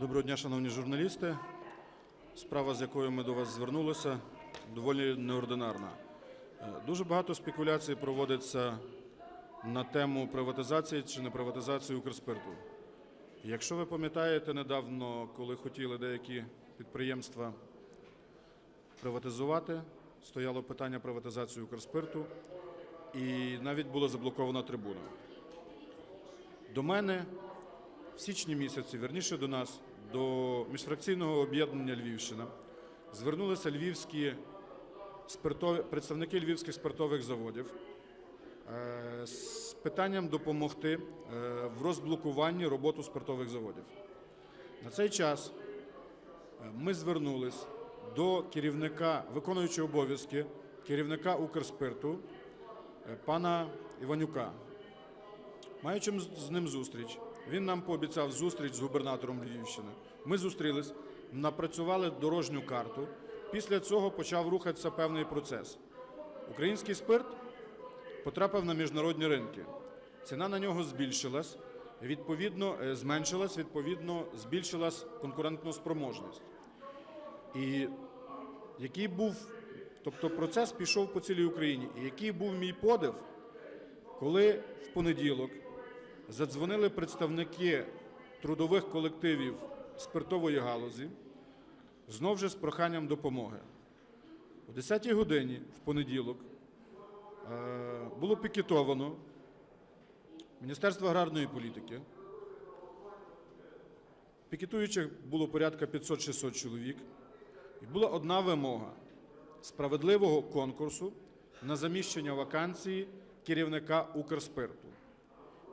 Доброго дня, шановні журналісти. Справа, з якою ми до вас звернулися, доволі неординарна. Е, Дуже багато спекуляцій проводиться на тему приватизації чи не приватизації Укрспирту. Якщо ви пам'ятаєте недавно, коли хотіли деякі підприємства приватизувати, стояло питання приватизації Укрспирту, і навіть була заблокована трибуна. До мене в січні місяці, верніше до нас, до міжфракційного об'єднання Львівщина, звернулися львівські спиртові, представники львівських спиртових заводів е, з питанням допомогти е, в розблокуванні роботи спиртових заводів. На цей час е, ми звернулись до керівника, виконуючого обов'язки керівника Укрспирту пана Іванюка. Маючи з ним зустріч, він нам пообіцяв зустріч з губернатором Львівщини. Ми зустрілись, напрацювали дорожню карту. Після цього почав рухатися певний процес. Український спирт потрапив на міжнародні ринки. Ціна на нього збільшилась, відповідно, е, зменшилась, відповідно, збільшилась конкурентна спроможність. І який був, тобто процес пішов по цілій Україні. І який був мій подив, коли в понеділок задзвонили представники трудових колективів спиртової галузі, знов же з проханням допомоги. О 10-й годині в понеділок е, було пікетовано Міністерство аграрної політики. Пікетуючих було порядка 500-600 чоловік. І була одна вимога справедливого конкурсу на заміщення вакансії керівника Укрспирту.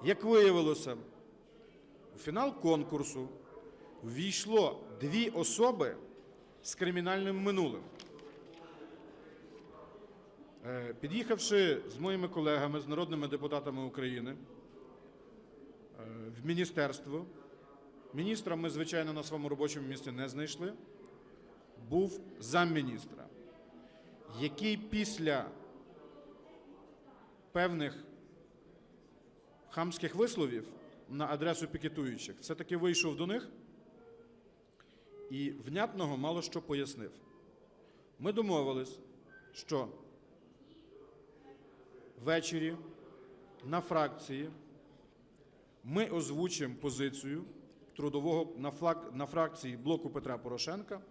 Як виявилося, у фінал конкурсу ввійшло дві особи з кримінальним минулим. Е, Під'їхавши з моїми колегами, з народними депутатами України е, в міністерство, міністра ми, звичайно, на своєму робочому місці не знайшли, був замміністра, який після певних хамських висловів на адресу пікетуючих все-таки вийшов до них і внятного мало що пояснив. Ми домовились, що ввечері на фракції ми озвучимо позицію трудового на, флаг, на фракції блоку Петра Порошенка.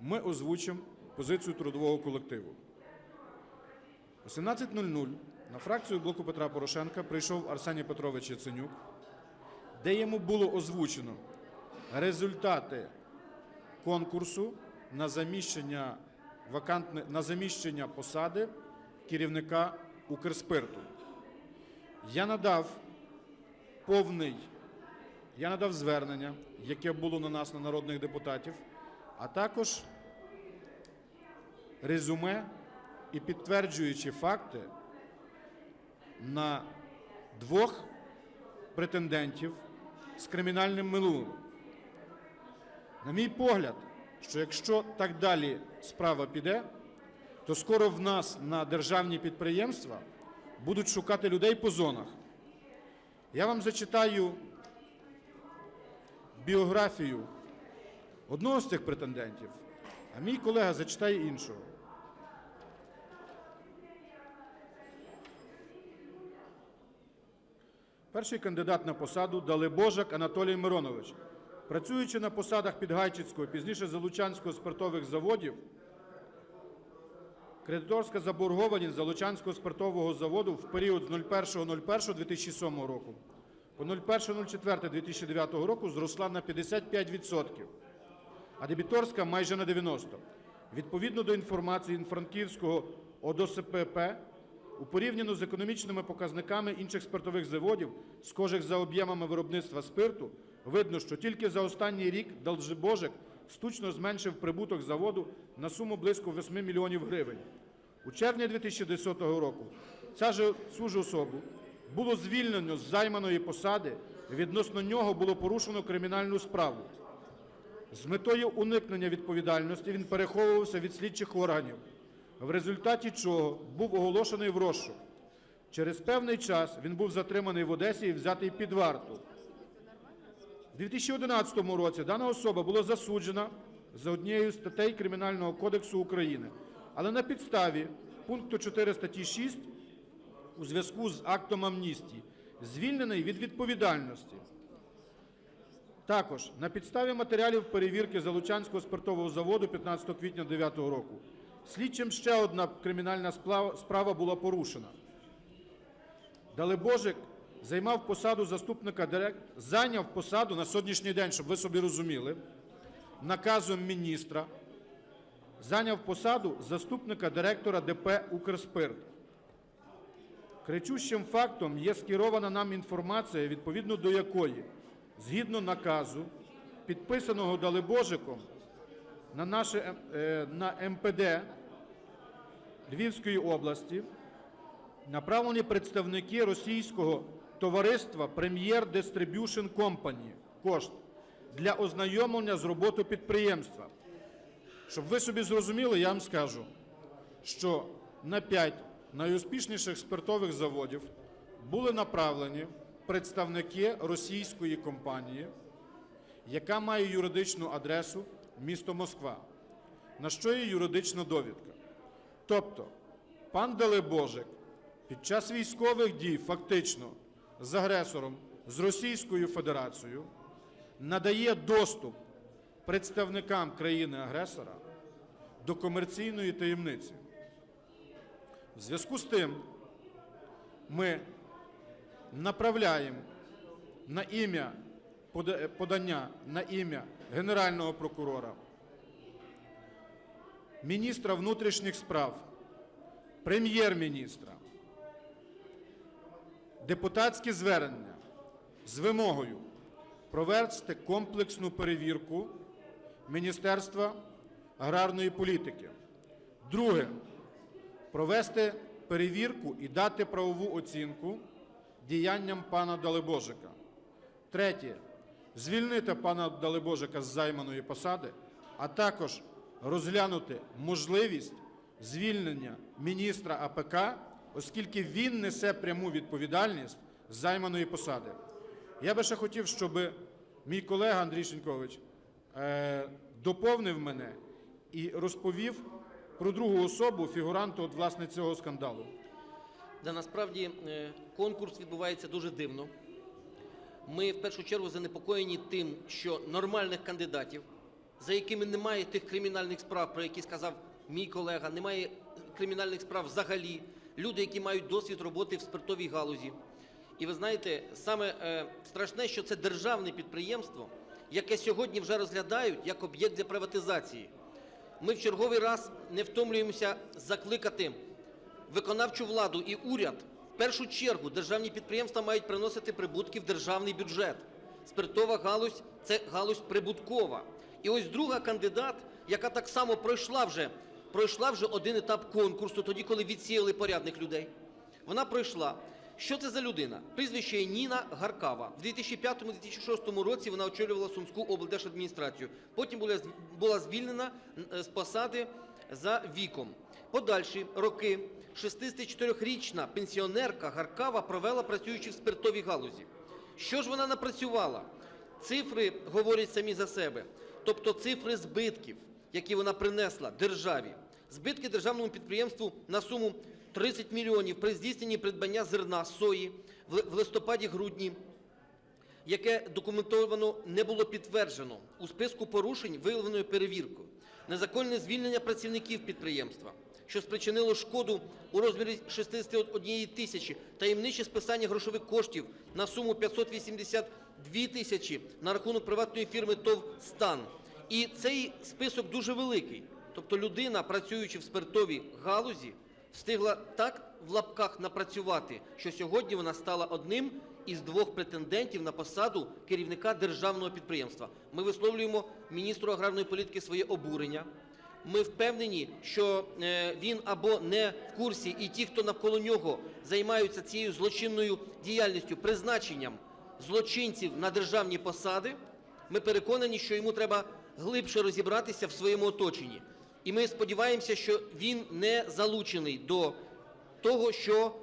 Ми озвучимо позицію трудового колективу. О 17.00 на фракцію блоку Петра Порошенка прийшов Арсеній Петрович Яценюк, де йому було озвучено результати конкурсу на заміщення, вакантне, на заміщення посади керівника Укрспирту. Я надав повний, я надав звернення, яке було на нас, на народних депутатів, а також резюме і підтверджуючи факти на двох претендентів з кримінальним минулим. На мій погляд, що якщо так далі справа піде, то скоро в нас на державні підприємства будуть шукати людей по зонах. Я вам зачитаю біографію одного з цих претендентів, а мій колега зачитає іншого. Перший кандидат на посаду Далебожак Анатолій Миронович. Працюючи на посадах Підгайчицького, пізніше Залучанського спиртових заводів, кредиторська заборгованість Залучанського спиртового заводу в період з 01.01.2007 року по 01.04.2009 року зросла на 55%, а дебіторська майже на 90%. Відповідно до інформації Франківського ОДОСПП, у порівняно з економічними показниками інших спиртових заводів, схожих за об'ємами виробництва спирту, видно, що тільки за останній рік Должибожик штучно зменшив прибуток заводу на суму близько 8 мільйонів гривень. У червні 2010 року ця ж, ж особу було звільнено з займаної посади, відносно нього було порушено кримінальну справу. З метою уникнення відповідальності він переховувався від слідчих органів, в результаті чого був оголошений в розшук. Через певний час він був затриманий в Одесі і взятий під варту. 2011 році дана особа була засуджена за однією з статей Кримінального кодексу України, але на підставі пункту 4 статті 6 у зв'язку з актом амністії звільнений від відповідальності. Також на підставі матеріалів перевірки Залучанського спиртового заводу 15 квітня 2009 року слідчим ще одна кримінальна справа була порушена. Далебожик займав посаду заступника директора, зайняв посаду на сьогоднішній день, щоб ви собі розуміли, наказом міністра, зайняв посаду заступника директора ДП «Укрспирт». Кричущим фактом є скерована нам інформація, відповідно до якої, згідно наказу, підписаного Далебожиком на, наше, е, на МПД Львівської області, направлені представники російського товариства Premier Distribution Company кошт для ознайомлення з роботою підприємства. Щоб ви собі зрозуміли, я вам скажу, що на 5 найуспішніших спиртових заводів були направлені представники російської компанії, яка має юридичну адресу місто Москва, на що є юридична довідка. Тобто, пан Далебожик під час військових дій фактично з агресором, з Російською Федерацією, надає доступ представникам країни-агресора до комерційної таємниці. В зв'язку з тим ми направляємо на ім'я подання на ім'я Генерального прокурора, міністра внутрішніх справ, прем'єр-міністра, депутатське звернення з вимогою провести комплексну перевірку Міністерства аграрної політики. Друге провести перевірку і дати правову оцінку діянням пана Далебожика. Третє звільнити пана Далебожика з займаної посади, а також розглянути можливість звільнення міністра АПК, оскільки він несе пряму відповідальність з займаної посади. Я би ще хотів, щоб мій колега Андрій Шинькович е, доповнив мене і розповів про другу особу, фігуранту от, власне цього скандалу. Да, насправді е, конкурс відбувається дуже дивно. Ми в першу чергу занепокоєні тим, що нормальних кандидатів, за якими немає тих кримінальних справ, про які сказав мій колега, немає кримінальних справ взагалі, люди, які мають досвід роботи в спиртовій галузі. І ви знаєте, саме е, страшне, що це державне підприємство, яке сьогодні вже розглядають як об'єкт для приватизації. Ми в черговий раз не втомлюємося закликати виконавчу владу і уряд в першу чергу державні підприємства мають приносити прибутки в державний бюджет. Спиртова галузь це галузь прибуткова. І ось друга кандидат, яка так само пройшла вже, пройшла вже один етап конкурсу, тоді, коли відсіяли порядних людей. Вона пройшла. Що це за людина? Прізвище Ніна Гаркава. В 2005-2006 році вона очолювала Сумську облдержадміністрацію. Потім була, була звільнена е, з посади за віком. Подальші роки 64-річна пенсіонерка Гаркава провела працюючи в спиртовій галузі. Що ж вона напрацювала? Цифри говорять самі за себе. Тобто цифри збитків, які вона принесла державі. Збитки державному підприємству на суму 30 мільйонів при здійсненні придбання зерна сої в листопаді-грудні яке документовано не було підтверджено у списку порушень, виявленою перевіркою, незаконне звільнення працівників підприємства, що спричинило шкоду у розмірі 61 тисячі, таємниче списання грошових коштів на суму 582 тисячі на рахунок приватної фірми ТОВ «Стан». І цей список дуже великий. Тобто людина, працюючи в спиртовій галузі, встигла так в лапках напрацювати, що сьогодні вона стала одним із двох претендентів на посаду керівника державного підприємства. Ми висловлюємо міністру аграрної політики своє обурення. Ми впевнені, що е, він або не в курсі, і ті, хто навколо нього займаються цією злочинною діяльністю, призначенням злочинців на державні посади. Ми переконані, що йому треба глибше розібратися в своєму оточенні. І ми сподіваємося, що він не залучений до того, що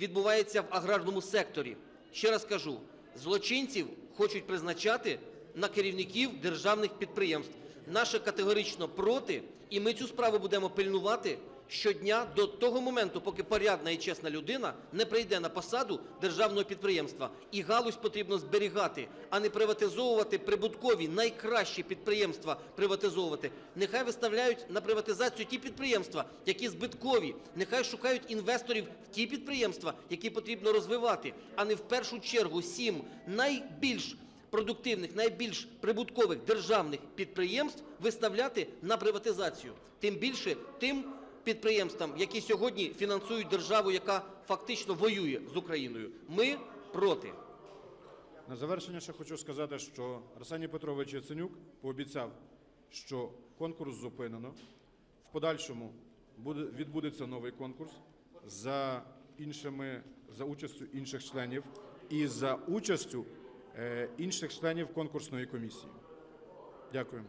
відбувається в аграрному секторі. Ще раз кажу, злочинців хочуть призначати на керівників державних підприємств. Наше категорично проти, і ми цю справу будемо пильнувати щодня до того моменту, поки порядна і чесна людина не прийде на посаду державного підприємства. І галузь потрібно зберігати, а не приватизовувати прибуткові, найкращі підприємства приватизовувати. Нехай виставляють на приватизацію ті підприємства, які збиткові. Нехай шукають інвесторів в ті підприємства, які потрібно розвивати, а не в першу чергу сім найбільш продуктивних, найбільш прибуткових державних підприємств виставляти на приватизацію. Тим більше тим підприємствам, які сьогодні фінансують державу, яка фактично воює з Україною. Ми проти. На завершення ще хочу сказати, що Арсеній Петрович Яценюк пообіцяв, що конкурс зупинено. В подальшому буде, відбудеться новий конкурс за, іншими, за участю інших членів і за участю інших членів конкурсної комісії. Дякую.